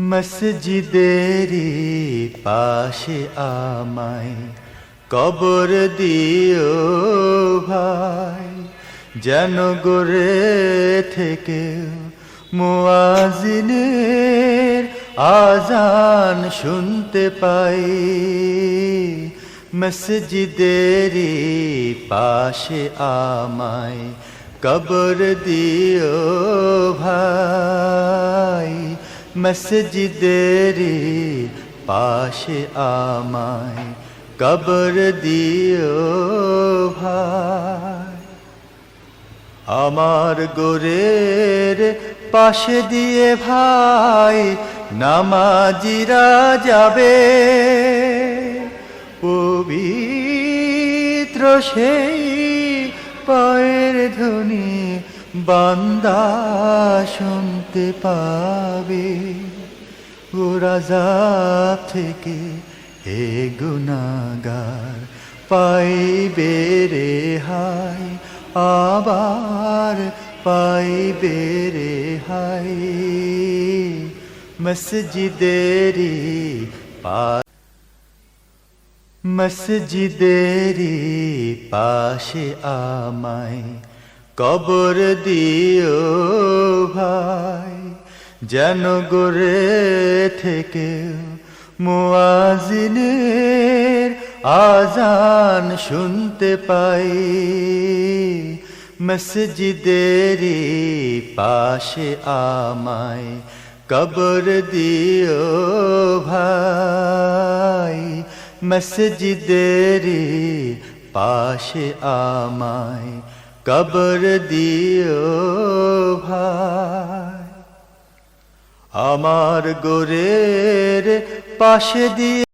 মসজিদেরি পাশে আমায় কবর দিও ভাই। যেন গোরে থেকে মুয়াজিনের আজান শুনতে পাই। মসজিদেরি পাশে আমায় কবর দিও ভাই। মসজিদেরি পাশে আমায় কবর দিও ভাই। আমার গোরের পাশে দিয়ে ভাই নামাজিরা যাবে পবিত্র সেই পায়ের ধ্বনি বান্দা শুনতে পাবে, ও রাজা থেকে হে গুনাগার পাইবে রে হাই আবার পাইবে রে হাই মসজিদেরি পা মসজিদেরি পাশে আমায় কবর দিও ভাই, যেন গোরে থেকে মুয়াজিনের আজান শুনতে পাই। মসজিদেরি পাশে আমায় কবর দিও ভাই মসজিদেরি পাশে আমায় কবর দিও ভাই। আমার গোরের পাশে দিয়ে